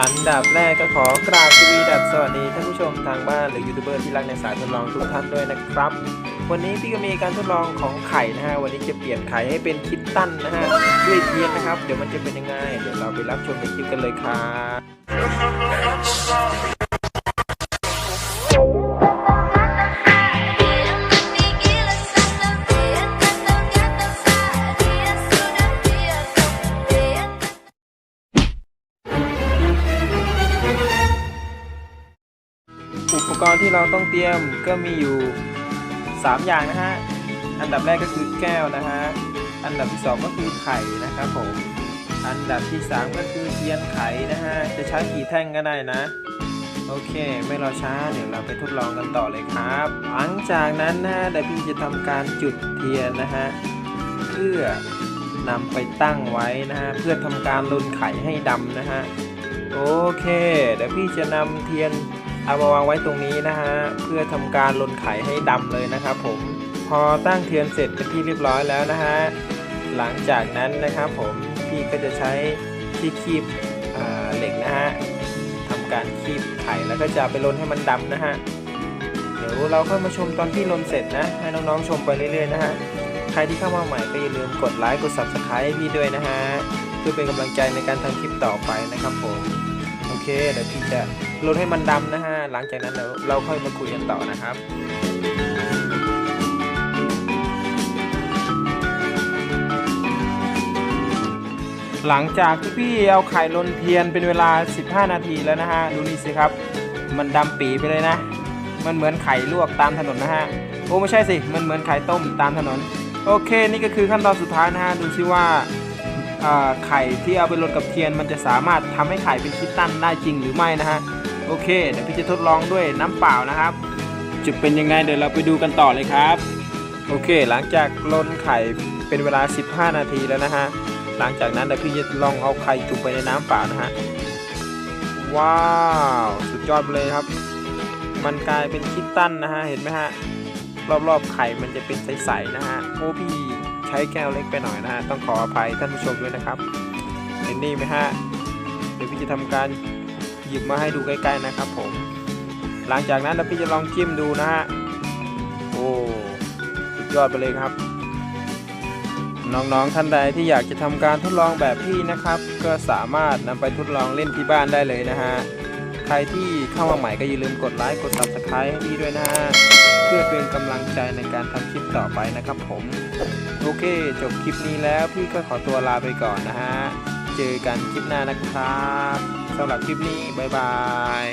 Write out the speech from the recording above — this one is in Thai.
อันดับแรกก็ขอกราบสวีดับสวัสดีท่านผู้ชมทางบ้านหรือยูทูบเบอร์ที่รักในสายทดลองทุกท่านด้วยนะครับ วันนี้พี่ก็มีการทดลองของไข่นะฮะวันนี้จะเปลี่ยนไข่ให้เป็นคิตตันนะฮะด้วยเทียนนะครับ เดี๋ยวมันจะเป็นยังไง เดี๋ยวเราไปรับชมในคลิปกันเลยครับ อุปกรณ์ที่เราต้องเตรียมก็มีอยู่ 3 อย่างนะฮะ อันดับแรกก็คือแก้วนะฮะ อันดับที่ 2 ก็คือไข่นะครับผม อันดับที่ 3 ก็คือเทียนไขนะฮะ จะใช้กี่แท่งก็ได้นะ โอเค ไม่รอช้า เดี๋ยวเราไปทดลองกันต่อเลยครับ หลังจากนั้นนะฮะเดี๋ยวพี่จะทำการจุดเทียนนะฮะ เพื่อนำไปตั้งไว้นะฮะ เพื่อทำการลนไข่ให้ดำนะฮะ โอเค เดี๋ยวพี่จะนำเทียน เอามาวางไว้ตรงนี้นะฮะเพื่อทำการลนไข่ให้ดำเลยนะครับผมพอตั้งเทียนเสร็จเป็นที่เรียบร้อยแล้วนะฮะหลังจากนั้นนะครับผมพี่ก็จะใช้ที่คีบเหล็กนะฮะทำการคีบไข่แล้วก็จะไปลนให้มันดำนะฮะเดี๋ยวเราค่อยมาชมตอนที่ลนเสร็จนะให้น้องๆชมไปเรื่อยๆนะฮะใครที่เข้ามาใหม่ก็อย่าลืมกดไลค์กด subscribe ให้พี่ด้วยนะฮะเพื่อเป็นกำลังใจในการทำคลิปต่อไปนะครับผม เคเดี๋ยวพี่จะลดให้มันดำนะฮะหลังจากนั้นเดี๋ยวเราค่อยมาคุยกันต่อนะครับหลังจากที่พี่เอาไข่ลนเทียนเป็นเวลา 15 นาทีแล้วนะฮะ ดูนี่สิครับ มันดำปีไปเลยนะ มันเหมือนไข่ลวกตามถนนนะฮะ โอ้ไม่ใช่สิ มันเหมือนไข่ต้มตามถนน โอเค นี่ก็คือขั้นตอนสุดท้ายนะฮะ ดูซิว่า ไข่ที่เอาไปลนกับเทียน มันจะสามารถทำให้ไข่เป็นคิตตันได้จริงหรือไม่นะฮะโอเคเดี๋ยวพี่จะทดลองด้วยน้ำเปล่านะครับจะเป็นยังไงเดี๋ยวเราไปดูกันต่อเลยครับโอเค หลังจากลนไข่เป็นเวลา 15 นาทีแล้วนะฮะหลังจากนั้นเดี๋ยวพี่จะลองเอาไข่จุ่มไปในน้ำเปล่านะฮะว้าวสุดยอดเลยครับ มันกลายเป็นคิตตันนะฮะเห็นไหมฮะรอบๆไข่มันจะเป็นใสๆนะฮะโอ้พี่ ใช้แก้วเล็กไปหน่อยนะฮะต้องขออภัยท่านผู้ชมด้วยนะครับเห็นนี่ไหมฮะเดี๋ยวพี่จะทำการหยิบมาให้ดูใกล้ๆนะครับ ผม หลังจากนั้นเดี๋ยวพี่จะลองจิ้มดูนะฮะโอ้สุดยอดไปเลยครับ น้องๆท่านใดที่อยากจะทำการทดลองแบบพี่นะครับ ก็สามารถนำไปทดลองเล่นที่บ้านได้เลยนะฮะ ใครที่เข้ามาใหม่ก็อย่าลืมกดไลค์กด subscribe ให้พี่ด้วยนะ เพื่อเป็นกำลังใจในการทำคลิปต่อไปนะครับผม โอเค จบคลิปนี้แล้วพี่ก็ขอตัวลาไปก่อนนะฮะ เจอกันคลิปหน้านะครับสำหรับคลิปนี้ บ๊ายบาย